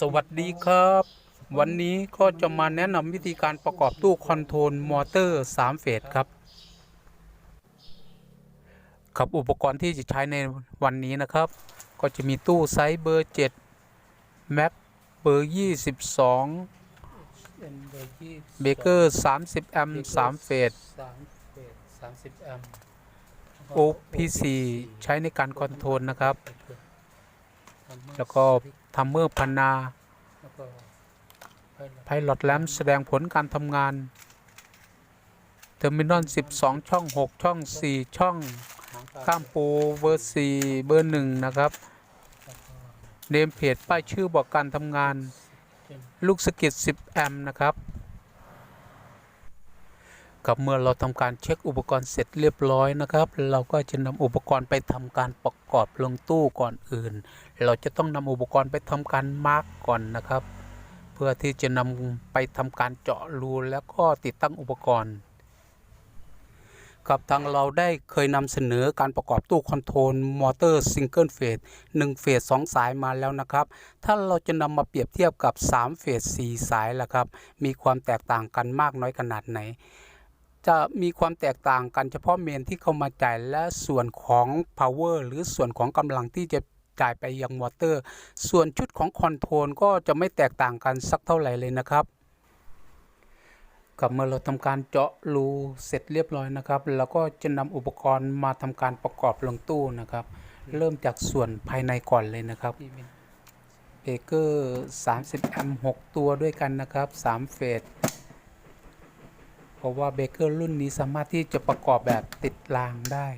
สวัสดีครับ วันนี้ก็จะมาแนะนำวิธีการประกอบตู้คอนโทรลมอเตอร์ 3 เฟสครับ ครับอุปกรณ์ที่จะใช้ในวันนี้นะครับ ก็จะมีตู้ไซส์เบอร์ 7 แม็กเบอร์ 22 เบเกอร์ 30 แอมป์3เฟส30แอมป์ OPC ใช้ในการคอนโทรลนะครับ แล้วก็ทัมเมอร์พันนาไพลอตแลมแสดงผลการทำงานเทอร์มินอล12 ช่อง 6 ช่อง 4 ช่อง ข้ามโปรเบอร์ 4 เบอร์ 1 นะครับ เนมเพจป้ายชื่อบอกการทำงาน ลูกสกิด10 แอมป์นะครับกับเมื่อเราทำการเช็คอุปกรณ์เสร็จเรียบร้อยนะครับ เราก็จะนำอุปกรณ์ไปทำการประกอบลงตู้ก่อนอื่น เราจะต้องนำอุปกรณ์ไปทำการมาร์กก่อนนะครับ เพื่อที่จะนำไปทำการเจาะรูแล้วก็ติดตั้งอุปกรณ์กับทางเราได้เคยนำเสนอการประกอบตู้คอนโทรลมอเตอร์ซิงเกิลเฟส1เฟส2สายมาแล้วนะครับ ถ้าเราจะนำมาเปรียบเทียบกับ3เฟส4สายล่ะครับ มีความแตกต่างกันมากน้อยขนาดไหน จะมีความแตกต่างกันเฉพาะเมนที่เข้ามาจ่ายและส่วนของ power หรือส่วนของกำลังที่จะ จ่ายไปยังมอเตอร์ ส่วนชุดของคอนโทรลก็จะไม่แตกต่างกันสักเท่าไหร่เลยนะครับกับเมื่อเราทำการเจาะรูเสร็จเรียบร้อยนะครับเราก็จะนำอุปกรณ์มาทำการประกอบลงตู้นะครับ เริ่มจากส่วนภายในก่อนเลยนะครับเบเกอร์30แอมป์6ตัวด้วยกันนะครับ 3 เฟสเพราะว่าเบเกอร์รุ่นนี้สามารถที่จะประกอบแบบติดรางได้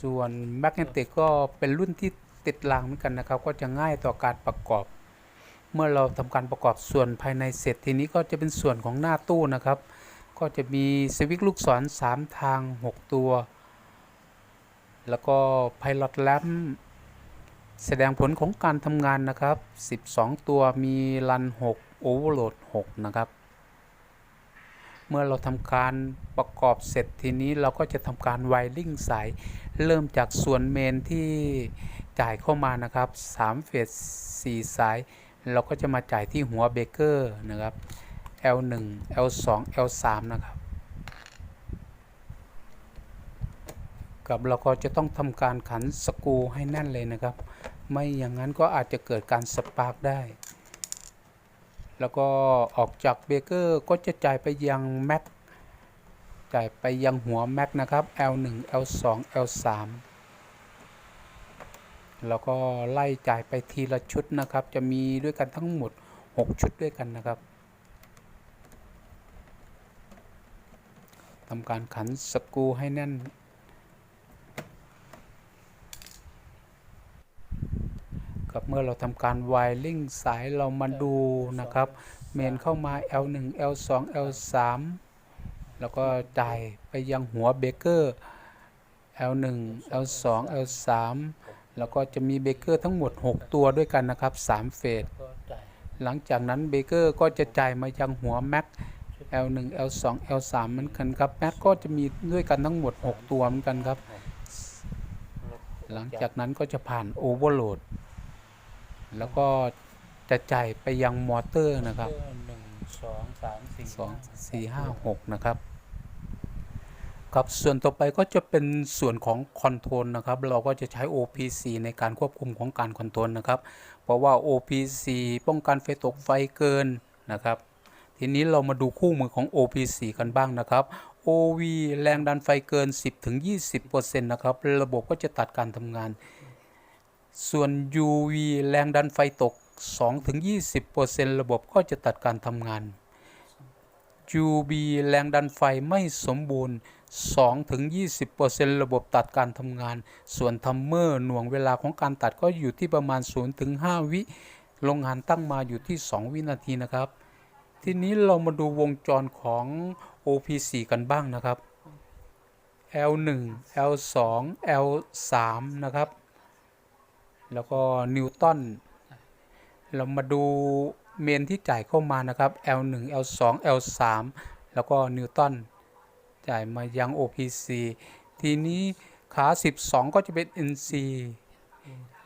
ส่วนแมกเนติกก็เป็นรุ่นที่ติดรางเหมือนกันนะครับ ก็จะง่ายต่อการประกอบ เมื่อเราทำการประกอบส่วนภายในเสร็จทีนี้ก็จะเป็นส่วนของหน้าตู้นะครับ ก็จะมีสวิตช์ลูกศร 3 ทาง 6 ตัว แล้วก็ไพลอตแลมแสดงผลของการทำงานนะครับ 12 ตัวมีรัน6โอเวอร์โหลด6นะครับ เมื่อเราทำการประกอบเสร็จทีนี้เราก็จะทำการไวริ่งสายเริ่มจากส่วนเมนที่จ่ายเข้ามานะครับ3เฟส4สาย เราก็จะมาจ่ายที่หัวเบเกอร์นะครับ L1 L2 L3 นะครับ กับเราก็จะต้องทำการขันสกูให้แน่นเลยนะครับ ไม่อย่างนั้นก็อาจจะเกิดการสปาร์กได้ แล้วก็ออกจากเบเกอร์ก็จะจ่ายไปยังแม็ก จ่ไปยังหัวแม็กนะครับ L1 L2 L3 แล้วก็ไล่จ่ายไปทีละชุดนะครับ จะมีด้วยกันทั้งหมด 6 ชุดด้วยกันนะครับทำการขันสกูให้แน่น กับเมื่อเราทำการไวริ่งสายเรามาดูนะครับ เมนเข้ามา L1 L2 L3 แล้วก็จ่ายไปยังหัวเบเกอร์ L1 L2 L3 แล้วก็จะมีเบเกอร์ทั้งหมด 6 ตัวด้วยกันนะครับ 3 เฟส หลังจากนั้นเบเกอร์ก็จะจ่ายมายังหัวแม็ก L1 L2 L3 เหมือนกันครับแม็กก็จะมีด้วยกันทั้งหมด 6 ตัวเหมือนกันครับ หลังจากนั้นก็จะผ่านโอเวอร์โหลด แล้วก็จะจ่ายไปยังมอเตอร์นะครับหนึ่งสองสามสี่สองสี่ห้าหกนะครับ ครับส่วนต่อไปก็จะเป็นส่วนของคอนโทรลนะครับ เราก็จะใช้ OPC ในการควบคุมของการคอนโทรลนะครับ เพราะว่า OPC ป้องกันไฟตกไฟเกินนะครับ ทีนี้เรามาดูคู่มือของ OPC กันบ้างนะครับ OV แรงดันไฟเกิน 10-20%นะครับ ระบบก็จะตัดการทำงาน ส่วน UV แรงดันไฟตก 2-20%ระบบก็จะตัดการทำงาน UB แรงดันไฟไม่สมบูรณ์ 2-20%ระบบตัดการทำงาน ส่วนทัมเมอร์หน่วงเวลาของการตัดก็อยู่ที่ประมาณ 0-5วิโรงงานตั้งมาอยู่ที่ 2 วินาทีนะครับ ทีนี้เรามาดูวงจรของ OPC กันบ้างนะครับ L1 L2 L3 นะครับ แล้วก็นิวตันเรามาดูเมนที่จ่ายเข้ามานะครับ L1 L2 L3 แล้วก็นิวตัน จ่ายมายัง OPC ทีนี้ขา 12 ก็จะเป็น NC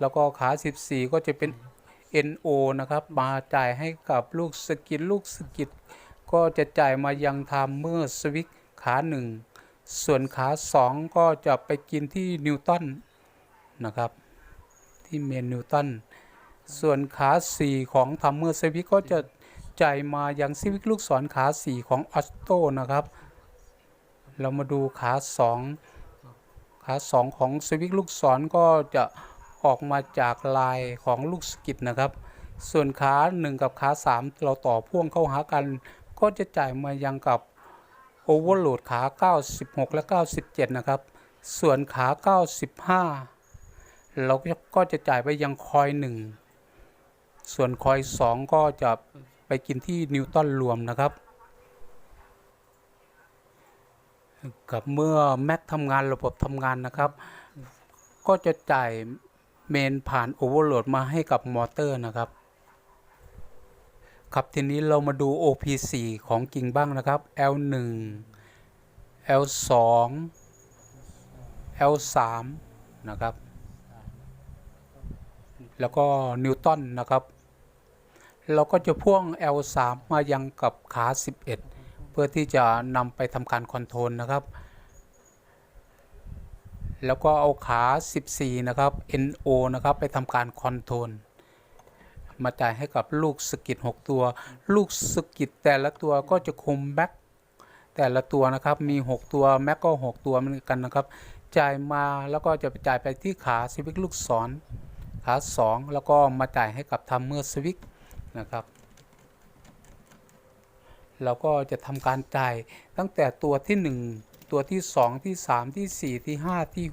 แล้วก็ขา 14 ก็จะเป็น NO นะครับ มาจ่ายให้กับลูกสกิดลูกสกิดก็จะจ่ายมายังไทม์เมอร์สวิกขา 1 ส่วนขา 2 ก็จะไปกินที่นิวตันนะครับ ที่เมนนิวตันส่วนขา 4 ของทัมเมอร์สวิกก็จะจ่ายมายังสวิกลูกศรขา 4 ของออสโตนะครับ เรามาดูขา2ขา2ของสวิกลูกศรก็จะออกมาจากลายของลูกสกิดนะครับ ส่วนขา1กับขา3เราต่อพ่วงเข้าหากัน ก็จะจ่ายมายังกับโอเวอร์โหลดขา 96 และ 97 นะครับ ส่วนขา 95 เราก็จะจ่ายไปยังคอย 1 ส่วนคอย 2 ก็จะไปกินที่นิวตันรวมนะครับ กับเมื่อแม็กทำงานระบบทำงานนะครับ ก็จะจ่ายเมนผ่านโอเวอร์โหลดมาให้กับมอเตอร์นะครับ ครับทีนี้เรามาดู OP4 ของจริงบ้างนะครับ L1 L2 L3 นะครับ แล้วก็นิวตันนะครับ เราก็จะพ่วง L3 มายังกับขา 11 เพื่อที่จะนำไปทำการคอนโทรลนะครับ แล้วก็เอาขา 14 นะครับ NO นะครับไปทำการคอนโทรลมาจ่ายให้กับลูกสกิด6 ตัว ลูกสกิดแต่ละตัวก็จะคุมแบ็คแต่ละตัวนะครับมี 6 ตัวแม็กก็ 6 ตัวเหมือนกันนะครับ จ่ายมาแล้วก็จะไปจ่ายไปที่ขาสวิกลูกศรขา 2 แล้วก็มาจ่ายให้กับทัมเมอร์สวิกนะครับ เราก็จะทำการจ่ายตั้งแต่ตัวที่ 1 ตัวที่ 2 ที่ 3 ที่ 4 ที่ 5 ที่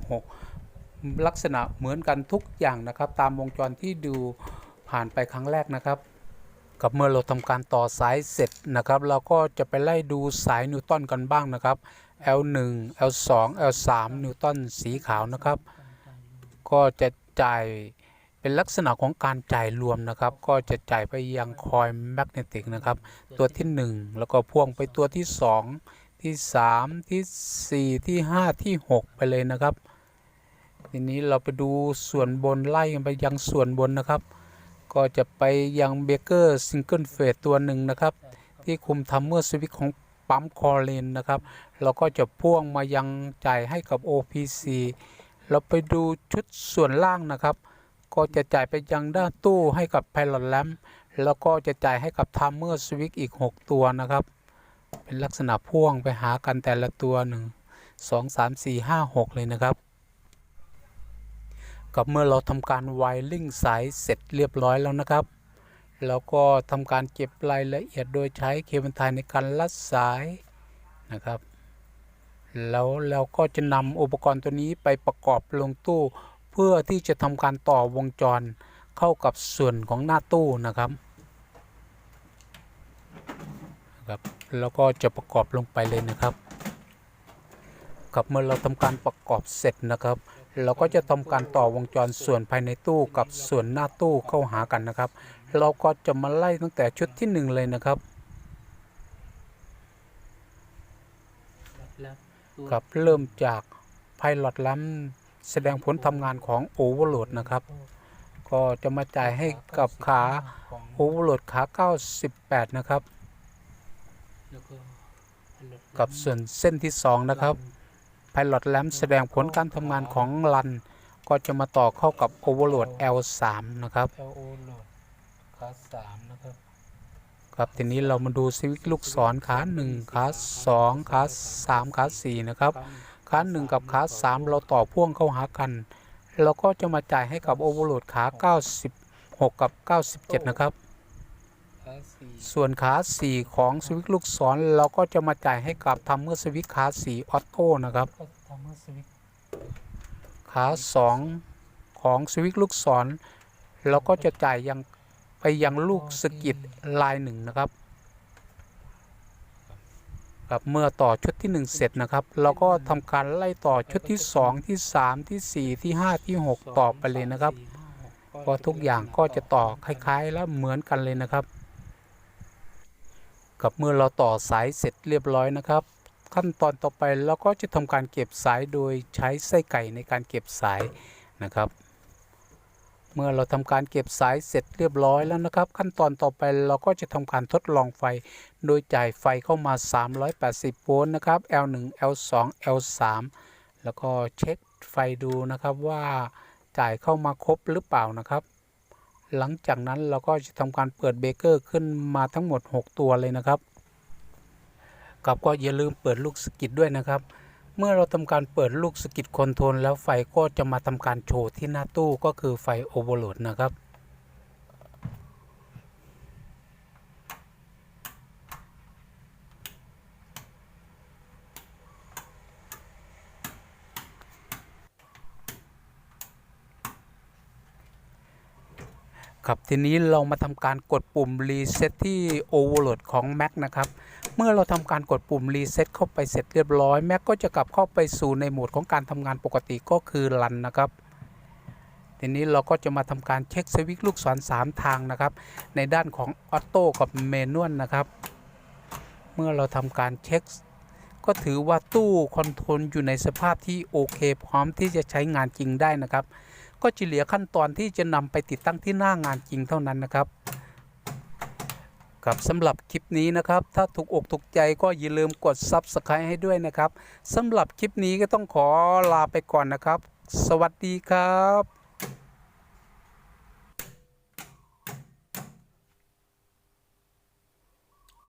6 ลักษณะเหมือนกันทุกอย่างนะครับ ตามวงจรที่ดูผ่านไปครั้งแรกนะครับ กับเมื่อเราทำการต่อสายเสร็จนะครับ เราก็จะไปไล่ดูสายนิวตันกันบ้างนะครับ L1 L2 L3 นิวตันสีขาวนะครับ ก็จะจ่าย เป็นลักษณะของการจ่ายรวมนะครับ ก็จะจ่ายไปยังคอยแมกเนติกนะครับ ตัวที่ 1 แล้วก็พ่วงไปตัวที่ 2 ที่ 3 ที่ 4 ที่ 5 ที่ 6 ไปเลยนะครับ ทีนี้เราไปดูส่วนบนไล่ไปยังส่วนบนนะครับ ก็จะไปยังเบเกอร์ซิงเกิลเฟสตัวหนึ่งนะครับ ที่คุมทัมเมอร์สวิตของปั๊มคอเลนนะครับ เราก็จะพ่วงมายังจ่ายให้กับ OPC เราไปดูชุดส่วนล่างนะครับ ก็จะจ่ายไปยังด้านตู้ให้กับ Pilot l a m แล้วก็จะจ่ายให้กับ Timer Switch อีก 6 ตัวนะครับ เป็นลักษณะพ่วงไปหากันแต่ละตัวหนึ่งสองสามสี่ห้าหกเลยนะครับ กับเมื่อเราทำการไวริงสายเสร็จเรียบร้อยแล้วนะครับ แล้วก็ทำการเก็บรายละเอียดโดยใช้เคเบิลไทยในการลัดสายนะครับ แล้วเราก็จะนำอุปกรณ์ตัวนี้ไปประกอบลงตู้ เพื่อที่จะทำการต่อวงจรเข้ากับส่วนของหน้าตู้นะครับครับแล้วก็จะประกอบลงไปเลยนะครับกับเมื่อเราทำการประกอบเสร็จนะครับ เราก็จะทำการต่อวงจรส่วนภายในตู้กับส่วนหน้าตู้เข้าหากันนะครับ เราก็จะมาไล่ตั้งแต่ชุดที่หนึ่งเลยนะครับแล้วตับเริ่มจากไพลอตลัม แสดงผลทำงานของโอเวอร์โหลดนะครับ ก็จะมาจ่ายให้กับขาของโอเวอร์โหลดขา 98 นะครับแล้วก็กับส่วนเส้นที่ 2 นะครับไพลอตแลมแสดงผลการทำงานของลัน ก็จะมาต่อเข้ากับโอเวอร์โหลด L3 นะครับเอลโอโหลดคลาสสามนะครับครับทีนี้เรามาดูสวิตช์ลูกศรขา 1 ขา 2 ขา 3 ขา 4 นะครับ ขา1กับขา3เราต่อพ่วงเข้าหากัน เราก็จะมาจ่ายให้กับโอเวอร์โหลดขา 96 กับ 97 นะครับคลาสสี่ส่วนขา 4 ของสวิตลูกศรเราก็จะมาจ่ายให้กับทัมเมอร์สวิตขา 4 ออโต้นะครับก็ทำให้สวิตช์ขา 2 ของสวิตลูกศรเราก็จะจ่ายยังไปยังลูกสกิดลายหนึ่งนะครับ ครับเมื่อต่อชุดที่ 1 เสร็จนะครับ เราก็ทำการไล่ต่อชุดที่ 2 ที่ 3 ที่ 4 ที่ 5 ที่ 6 ต่อไปเลยนะครับกเพราะทุกอย่างก็จะต่อคล้ายๆ และเหมือนกันเลยนะครับ กับเมื่อเราต่อสายเสร็จเรียบร้อยนะครับ ขั้นตอนต่อไปเราก็จะทำการเก็บสายโดยใช้ไส้ไก่ในการเก็บสายนะครับ เมื่อเราทำการเก็บสายเสร็จเรียบร้อยแล้วนะครับ ขั้นตอนต่อไปเราก็จะทำการทดลองไฟ โดยจ่ายไฟเข้ามา 380 โวลต์นะครับ L1 L2 L3 แล้วก็เช็คไฟดูนะครับว่าจ่ายเข้ามาครบหรือเปล่านะครับ หลังจากนั้นเราก็จะทำการเปิดเบเกอร์ขึ้นมาทั้งหมด 6 ตัวเลยนะครับกับก็อย่าลืมเปิดลูกสกิดด้วยนะครับ เมื่อเราทำการเปิดลูกสกิดคอนโทรลแล้วไฟก็จะมาทำการโชว์ที่หน้าตู้ก็คือไฟโอเวอร์โหลดนะครับครับทีนี้เรามาทำการกดปุ่มรีเซ็ตที่ Overload ของ Mac นะครับ มื่อเราทำการกดปุ่มรีเซ็ตเข้าไปเสร็จเรียบร้อย Mac ก็จะกลับเข้าไปสู่ในโหมดของการทำงานปกติก็คือรันนะครับทีนี้เราก็จะมาทำการเช็คสวิตช์ลูกศร3ทางนะครับ ในด้านของออโต้กับเมนวลนะครับ เมื่อเราทำการเช็คก็ถือว่าตู้คอนโทรลอยู่ในสภาพที่โอเค พร้อมที่จะใช้งานจริงได้นะครับ ก็จะเหลือขั้นตอนที่จะนำไปติดตั้งที่หน้างานจริงเท่านั้นนะครับ กับสำหรับคลิปนี้นะครับ ถ้าถูกอกถูกใจก็อย่าลืมกด Subscribe ให้ด้วยนะครับสำหรับคลิปนี้ก็ต้องขอลาไปก่อนนะครับ สวัสดีครับ